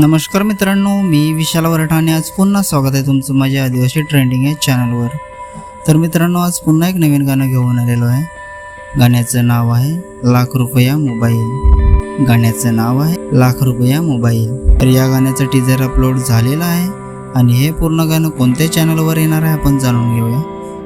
नमस्कार मित्रांनो मी विशाल वरठाणे. आज पुन्हा स्वागत आहे तुमचं माझ्या आदिवासी ट्रेंडिंग या चॅनलवर. तर मित्रांनो आज पुन्हा एक नवीन गाणं घेऊन आलेलो आहे. गाण्याचं नाव आहे लाख रुपया मोबाईल. गाण्याचं नाव आहे लाख रुपया मोबाईल. तर या गाण्याचं टीजर अपलोड झालेलं आहे आणि हे पूर्ण गाणं कोणत्या चॅनलवर येणार आहे आपण जाणून घेऊया.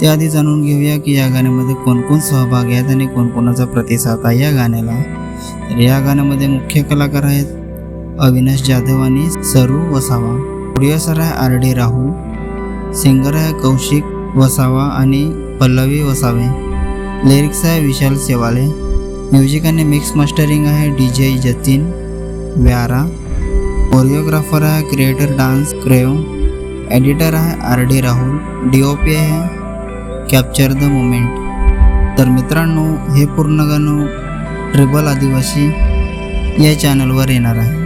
त्याआधी जाणून घेऊया की या गाण्यामध्ये कोणकोण सहभागी आहेत आणि कोणकोणाचा प्रतिसाद आहे या गाण्याला. तर या गाण्यामध्ये मुख्य कलाकार आहेत अविनाश जाधव आणि सरू वसावा. प्रोड्युसर आहे आर डी राहुल सिंगर आहे कौशिक वसावा आणि पल्लवी वसावे. लिरिक्स आहे विशाल सेवाले. म्युझिक आणि मिक्स मास्टरिंग आहे D J Jatin Vyara. Choreographer आहे क्रिएटर डान्स क्रेव एडिटर आहे R D Rahul. D O P आहे कॅप्चर द मोमेंट. तर मित्रांनो हे पूर्ण गाणं ट्रिबल आदिवासी या चॅनलवर येणार आहे.